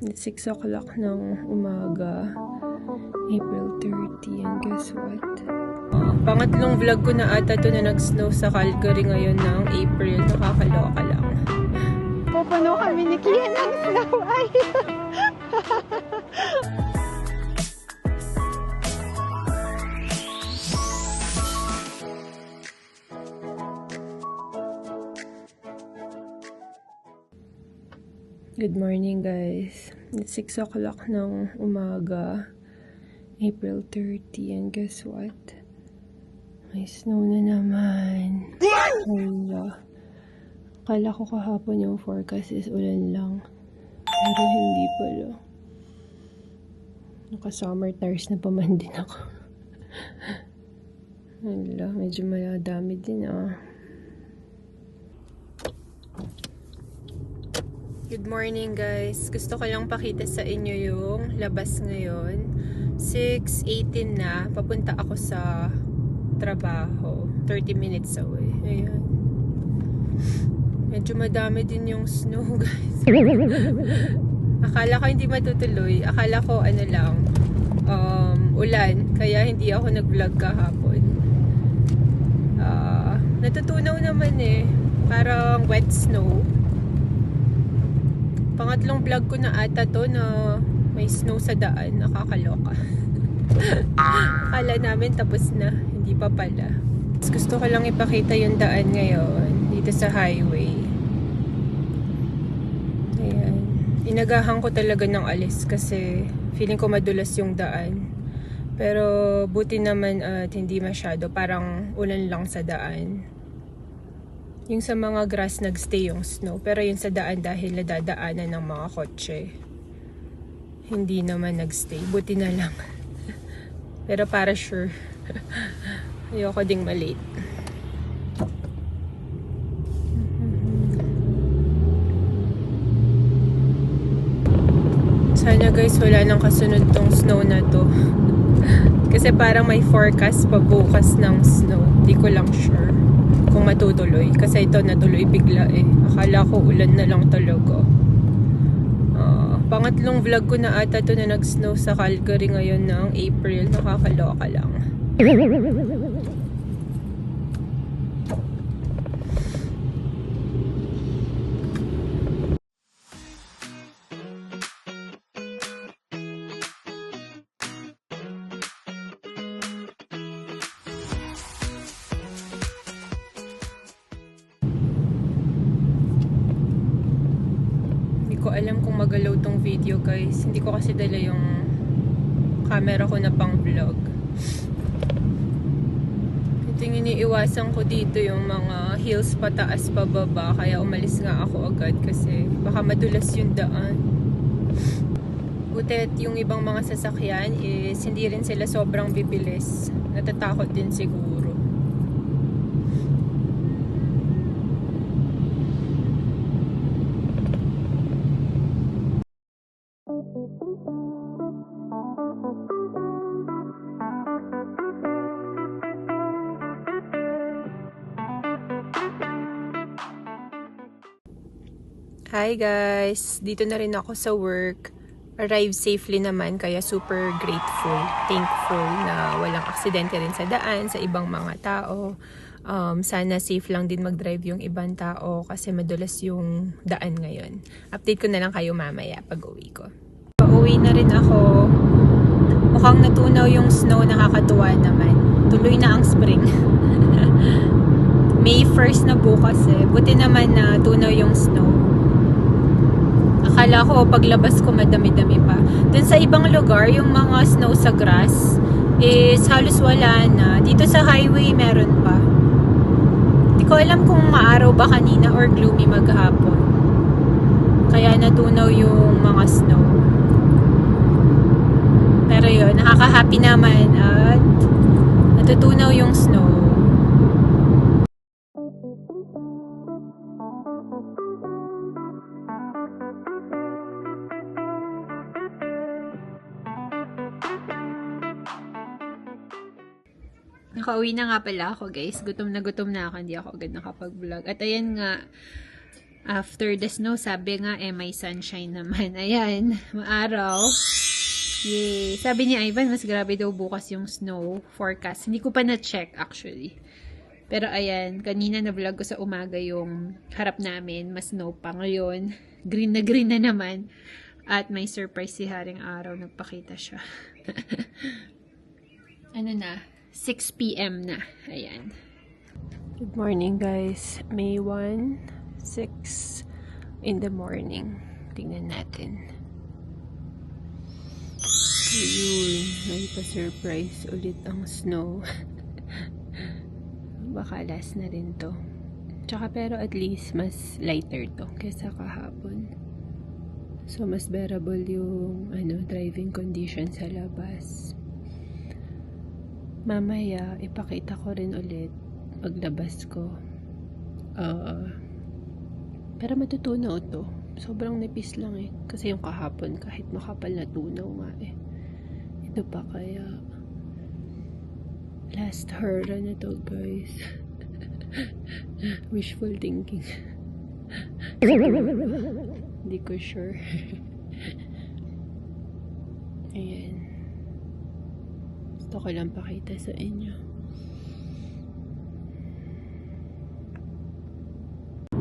It's 6 o'clock ng umaga. April 30. And guess what? pangatlong vlog ko na ata to na nag-snow sa Calgary ngayon ng April. Nakakaloka lang. Pupuno kami ni Kian ng snow. Ay! Good morning guys. It's 6 o'clock ng umaga. April 30. And guess what? May snow na naman. Hala. Akala ko kahapon yung forecast is ulan lang. Pero hindi pala. Naka-summer tires na pa man din ako. Hala, medyo madami din ah. Good morning guys. Gusto ko lang pakita sa inyo yung labas ngayon. 6.18 na. Papunta ako sa trabaho. 30 minutes away. Ayan. Medyo madami din yung snow guys. Akala ko hindi matutuloy. Akala ko ano lang, um, ulan. Kaya hindi ako nag-vlog kahapon. Ah, natutunaw naman eh. Parang wet snow. Pangatlong vlog ko na ata to na may snow sa daan. Nakakaloka. Akala namin tapos na. Hindi pa pala. Mas gusto ko lang ipakita yung daan ngayon. Dito sa highway. Ayan. Inagahan ko talaga ng alis kasi feeling ko madulas yung daan. Pero buti naman at hindi masyado. Parang ulan lang sa daan. Yung sa mga grass nagstay yung snow. Pero yung sa daan dahil nadadaanan ng mga kotse. Hindi naman nagstay. Buti na lang. Pero para sure. Ayoko ding malate. Sana guys wala nang kasunod tong snow na to. Kasi parang may forecast pa bukas ng snow. Di ko lang sure kung matutuloy. Kasi ito natuloy bigla eh. Akala ko ulan na lang talaga. Ah, pangatlong vlog ko na ata to na nag-snow sa Calgary ngayon ng April. Nakakaloka lang. Guys. Hindi ko kasi dala yung camera ko na pang vlog. Ito yung iniiwasan ko dito yung mga hills pataas pababa. Kaya umalis nga ako agad kasi baka madulas yung daan. Butet yung ibang mga sasakyan is hindi rin sila sobrang bibilis. Natatakot din siguro. Hi guys! Dito na rin ako sa work. Arrived safely naman kaya super grateful, thankful na walang aksidente rin sa daan sa ibang mga tao. Um, sana safe lang din mag-drive yung ibang tao kasi madulas yung daan ngayon. Update ko na lang kayo mamaya pag uwi ko. Pauwi na rin ako. Mukhang natunaw yung snow, nakakatuwa naman. Tuloy na ang spring. May 1st na bukas eh. Buti naman na tunaw yung snow. Akala ko paglabas ko madami-dami pa. Dun sa ibang lugar, yung mga snow sa grass is halos wala na. Dito sa highway meron pa. Hindi ko alam kung maaraw ba kanina or gloomy maghapon. Kaya natunaw yung mga snow. Pero yun, nakaka-happy naman at natutunaw yung snow. Nakauwi na nga pala ako guys. Gutom na gutom na ako. Hindi ako agad nakapag-vlog. At ayan nga, After the snow, sabi nga, eh, may sunshine naman. Ayan, maaraw. Yay. Sabi ni Ivan, mas grabe daw bukas yung snow forecast. Hindi ko pa na-check actually. Pero ayan, kanina na-vlog ko sa umaga yung harap namin. Mas snow pa ngayon. Green na green na naman. At may surprise si Haring Araw. Nagpakita siya. ano na? 6 p.m. na. Ayan. Good morning guys. May 1, 6 in the morning. Tingnan natin. Ayun, may pa-surprise ulit ang snow. Baka last na rin to. Tsaka pero at least mas lighter to kesa kahapon. So mas bearable yung ano, driving condition sa labas. Mamaya, ipakita ko rin ulit paglabas ko. Ah, pero matutunaw to. Sobrang nipis lang eh. Kasi yung kahapon, kahit makapal na tunaw nga eh. Ito pa kaya. Last hurrah na to, guys. Wishful thinking. Hindi ko sure. Ayan. Gusto ko lang pakita sa inyo.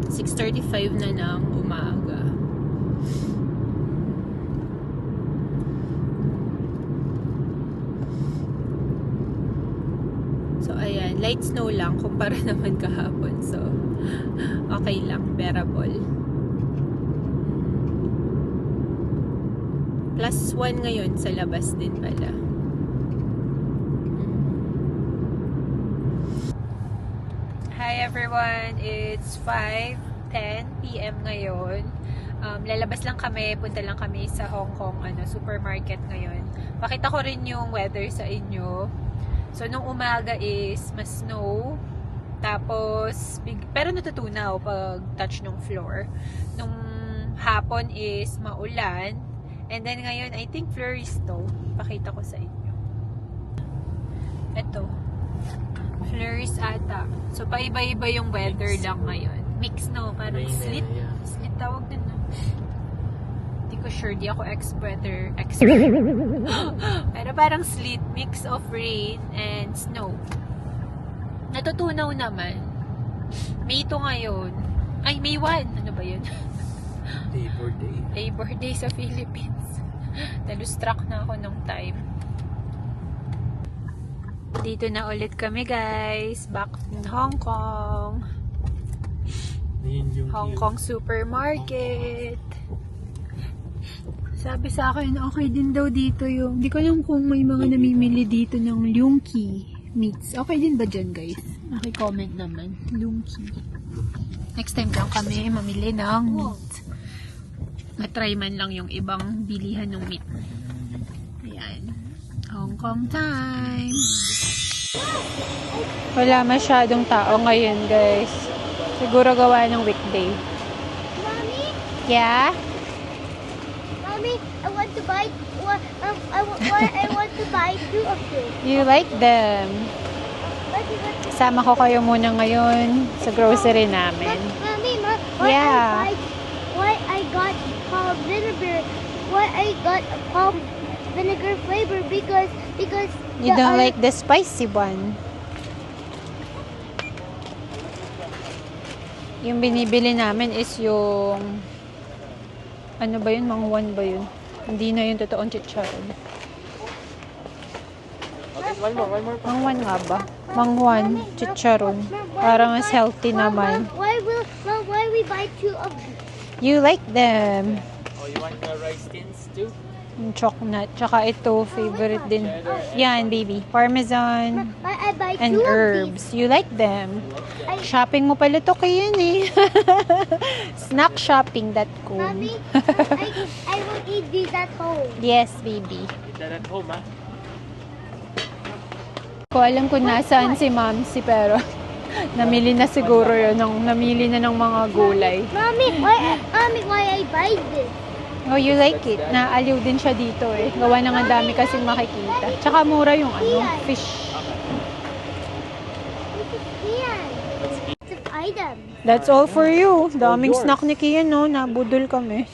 6.35 na ng umaga. So, ayan. Light snow lang kumpara naman kahapon. So, okay lang. Bearable. Plus 1 ngayon sa labas din pala. Hi everyone! It's 5.10 p.m. ngayon. Um, lalabas lang kami, punta lang kami sa Hong Kong ano, supermarket ngayon. Pakita ko rin yung weather sa inyo. So, nung umaga is mas snow. Tapos, big, pero natutunaw pag touch ng floor. Nung hapon is maulan. And then ngayon, I think flurries to. Pakita ko sa inyo. Ito. Flurries ata. So, paiba-iba yung weather lang ngayon. Mix, no? Parang slit. Slit tawag din, no? Hindi ko sure. Di ako ex-weather expert. Pero parang slit. Mix of rain and snow. Natutunaw naman. May ito ngayon. Ay, May 1. Ano ba yun? Labor Day. Labor Day sa Philippines. Nalustruck na ako nung time. Dito na ulit kami guys. Back in Hong Kong. Hong. Kong Supermarket. Sabi sa akin, okay din daw dito yung... Hindi ko alam kung may mga namimili dito ng Lungki meats. Okay din ba dyan, guys? Naki-comment naman. Lungki. Next time lang kami mamili ng meat. Matry man lang yung ibang bilihan ng meat. Hong Kong time. Wala masyadong tao ngayon, guys. Siguro gawa ng weekday. Mommy, Yeah? mommy, I want to buy. What? Um, I, wa- why I want to buy two of them. You like them. Kasama ko kayo muna ngayon sa grocery namin. Mommy, ma, why Yeah. I buy, why I got palm vinegar? Why I got palm vinegar flavor? Because because You don't like the spicy one. Yung binibili namin is yung ano ba yun? Mangwan ba yun? Hindi na yung totoong chicharon. One more, one more. Mangwan nga ba? Mangwan, chicharon. Parang mas healthy naman. Why will why we buy two of them? You like them. Oh, you want the rice tins too? Yung chocolate. Tsaka ito, favorite din. Yan, baby. Parmesan and herbs. You like them. Shopping mo pala to kayan eh. Snack shopping that cool. Mommy, I, I will eat these at home. Yes, baby. Eat that at home, ah. Ko alam kung nasaan si Mamsi pero namili na siguro yun. Nung namili na ng mga gulay. Mommy, why, mommy, why I buy this? Oh, you like it? Naaliw din siya dito eh. Gawa na nga dami kasing makikita. Tsaka mura yung ano, fish. That's all for you. Daming snack ni Kian, no? Nabudol kami.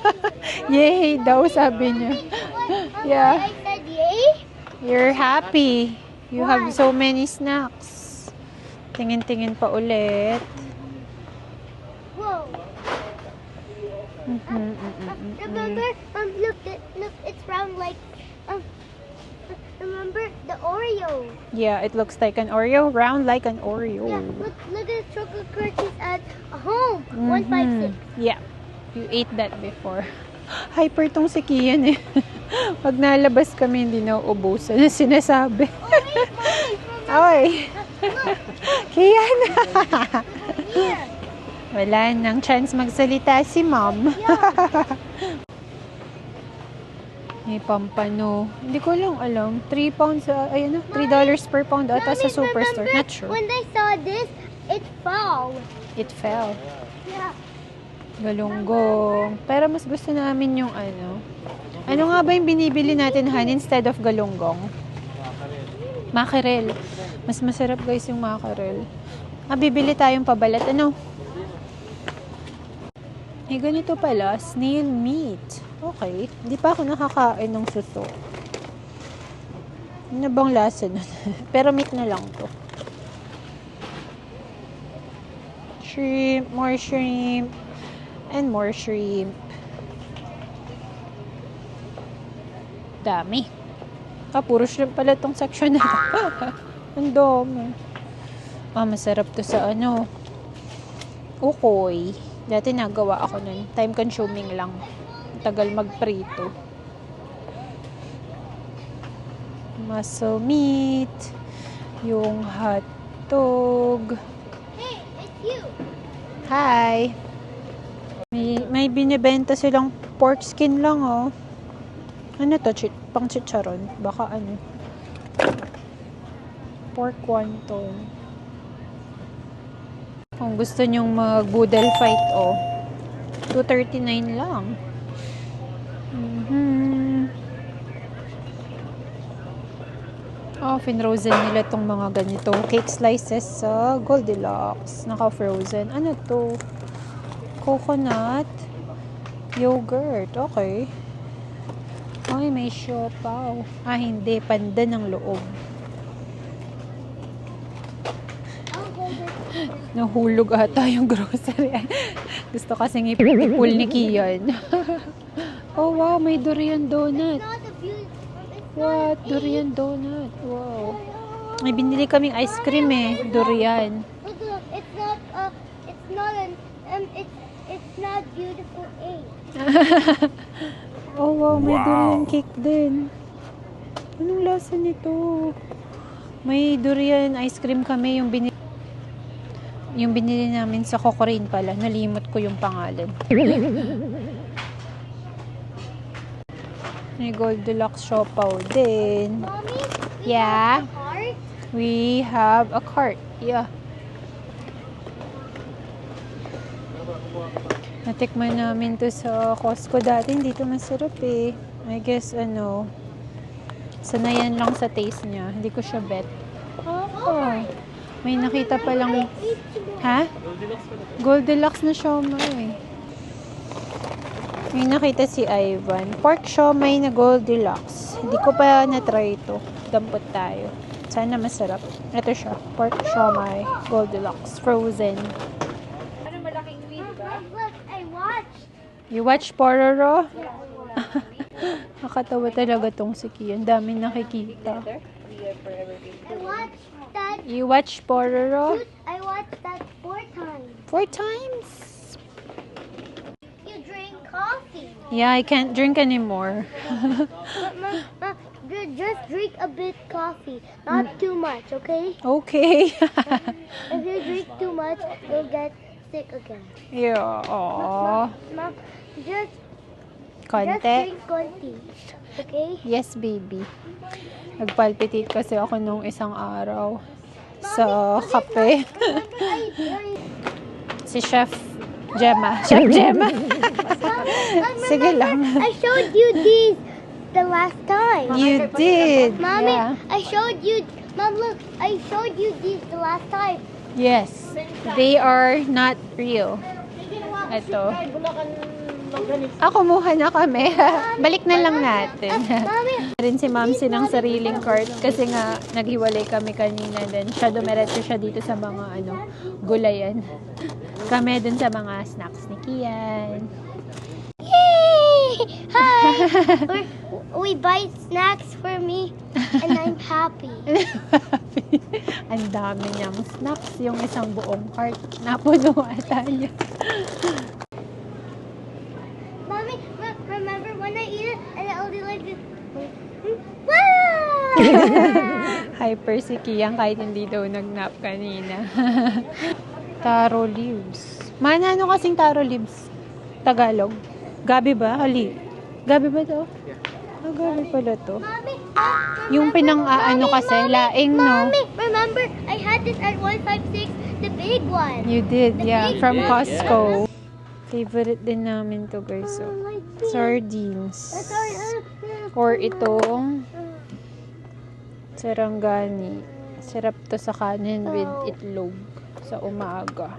Yay daw, sabi niya. Yeah. You're happy. You have so many snacks. Tingin-tingin pa ulit. Whoa. Mm, mm, mm. Remember? Um, look, look, it's round like. Um, remember the Oreo? Yeah, it looks like an Oreo. Round like an Oreo. Yeah. Look, look at the chocolate cookies at home. One five six. Mhm. Yeah. You ate that before. Hyper tong si Kian eh. Pag nalabas kami, hindi na ubusan. Ano sinasabi? Oy! Kian! Wala nang chance magsalita si mom. May pampano. Hindi ko lang alam. 3 pounds, uh, ayun na, 3 dollars per pound ata sa superstore. remember Not sure. When they saw this, it fell. It fell. Yeah. Galunggong. Pero mas gusto namin yung ano. Ano nga ba yung binibili natin, Han, instead of galunggong? Mackerel. Mas masarap guys yung mackerel. Ah, bibili tayong pabalat. Ano? Eh, ganito pala. Snail meat. Okay. Hindi pa ako nakakain ng suso. Ano bang lasa nun? Pero meat na lang to. Shrimp, more shrimp, and more shrimp. Dami. Ah, puro shrimp pala tong section na. Ang dami. Ah, masarap to sa ano. Ukoy. Dati nagawa ako nun. Time consuming lang. Tagal magprito. Muscle meat. Yung hotdog. Hey, it's you. Hi. May, may binibenta silang pork skin lang, oh. Ano to? Chi- pang chicharon? Baka ano? Pork wonton. Kung gusto nyong mag-boodle fight, oh. 239 lang. Mhm. Oh, finrozen nila tong mga ganito. Cake slices sa Goldilocks. Naka-frozen. Ano to? Coconut. Yogurt. Okay. Ay, may siopaw. Ah, hindi. Panda ng loob. I'll hold it. Nahulog ata yung grocery. Gusto kasing ip- ipul ni Kian. oh, wow. May durian donut. What? Durian donut. Wow. May binili kaming ice cream eh. Durian. It's not uh it's not an um it's it's not beautiful egg. oh wow, may durian cake din. Anong lasa nito? May durian ice cream kami yung binili yung binili namin sa Cocorain pala. Nalimot ko yung pangalan. May Goldilocks Siopaw din. Mommy, Yeah? We have a cart. Yeah. Natikman namin to sa Costco dati. Hindi to masarap eh. I guess ano, sanayan lang sa taste niya. Hindi ko siya bet. Oh, may nakita pa lang. Ha? Goldilocks na siomay. May nakita si Ivan. Pork siomay na Goldilocks. Hindi ko pa na-try ito. Dampot tayo. Sana masarap. Ito siya. Pork siomay. Goldilocks. Frozen. Mom, look, I watched. You watch Pororo? Nakatawa talaga tong si Kian. Dami nakikita. I watched that. You watch Pororo? I watched that four times. You drink coffee. Yeah, I can't drink anymore. But mom, mom, just drink a bit coffee, not mm. too much, okay? okay. If you drink too much, you'll get sick again. yeah, aww. Mom, just just Konti. drink konti, okay? Yes, baby. Nagpalpitate kasi ako nung isang araw sa kape. Remember I, I si Chef Gemma. Chef Gemma. Sige lang. I showed you these the last time. You did. Mommy, Yeah. I showed you. Mom, look, I showed you these the last time. Yes. They are not real. Ito. Ah, kumuha na kami. Balik na lang natin. Rin si ma'am silang sariling cart kasi nga naghiwalay kami kanina then siya dumiretso siya dito sa mga ano gulayan kami dun sa mga snacks ni Kian Yay! Hi! We're, we buy snacks for me, and I'm happy. ang dami niyang snacks yung isang buong cart napuno ata niya Mommy, re- remember when I eat it and I'll do like this? Wow! hyper si Kian kahit hindi daw nagnap kanina taro leaves mana ano kasing taro leaves Tagalog gabi ba? hali gabi ba to? Ah, gabi pala to Mommy, uh, Yung pinang aano Mommy, kasi, Mommy, laing, no? Mommy, remember I had this at 156, the big one. You did, The yeah. big From one. Costco. Favorite din namin to, guys. So, this. sardines. Or itong sarangani. Sarap to sa kanin with itlog sa umaga.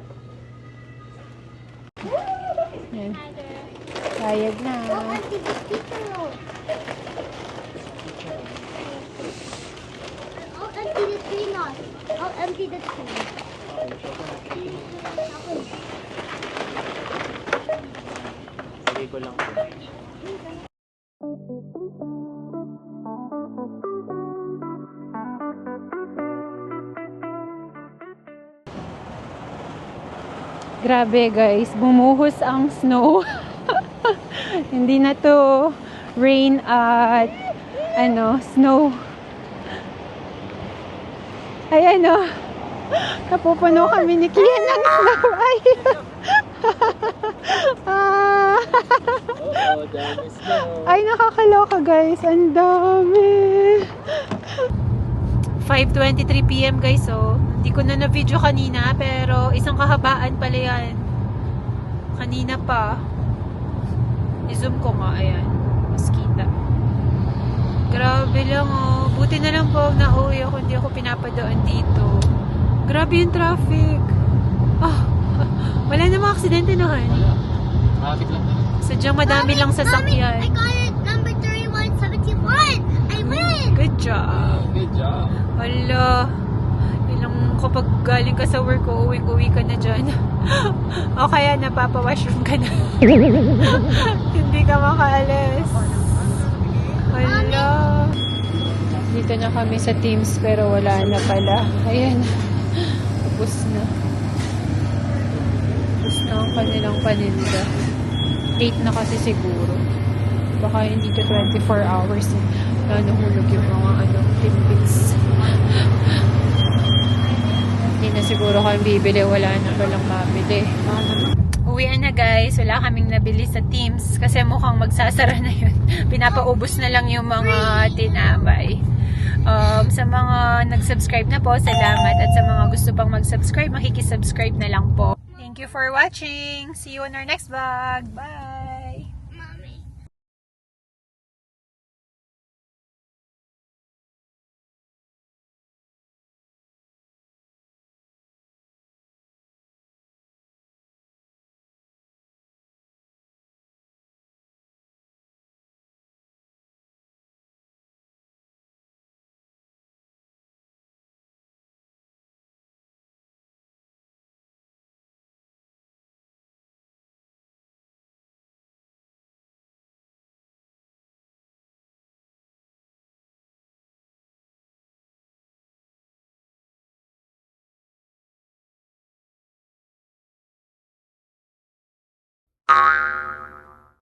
Yan. Sayag na. I'll empty the. I'll empty the tree. I'll empty the tree. Sige ko lang. Grabe guys, bumuhos ang snow. Hindi na to rain at ano, snow. Ay ano, napupuno kami ni Kian ng snow. Ay. ah. Oo, dami snow. Ay, nakakaloka guys. Ang dami. 5.23pm guys, so hindi ko na na-video kanina, pero isang kahabaan pala yan. Kanina pa. I-zoom ko nga, ayan. Mas kita. Grabe lang oh. Buti na lang po nauwi ako, hindi ako pinapadaan dito. Grabe yung traffic. Ah, wala na mga aksidente na, han. Bakit lang? Sadyang madami lang Mommy, I sasakyan. got it number 3171. I win. Good job. Good job. Hala. Ilang kapag galing ka sa work, uuwi-uwi ka na dyan. o kaya napapa-washroom ka na. Hindi ka makaalis. Hala. Dito na kami sa Teams pero wala na pala. Ayan. Tapos na. Tapos na ang kanilang paninda. 8 na kasi siguro. Baka hindi to 24 hours. eh. Na nahulog yung mga ano, tidbits. Hindi na siguro kami bibili. Wala na palang mabili. Uwian na guys. Wala kaming nabili sa Teams kasi mukhang magsasara na yun. Pinapaubos na lang yung mga tinapay. Um, sa mga nag-subscribe na po, salamat. At sa mga gusto pang mag-subscribe, makikisubscribe na lang po. Thank you for watching. See you on our next vlog. Bye!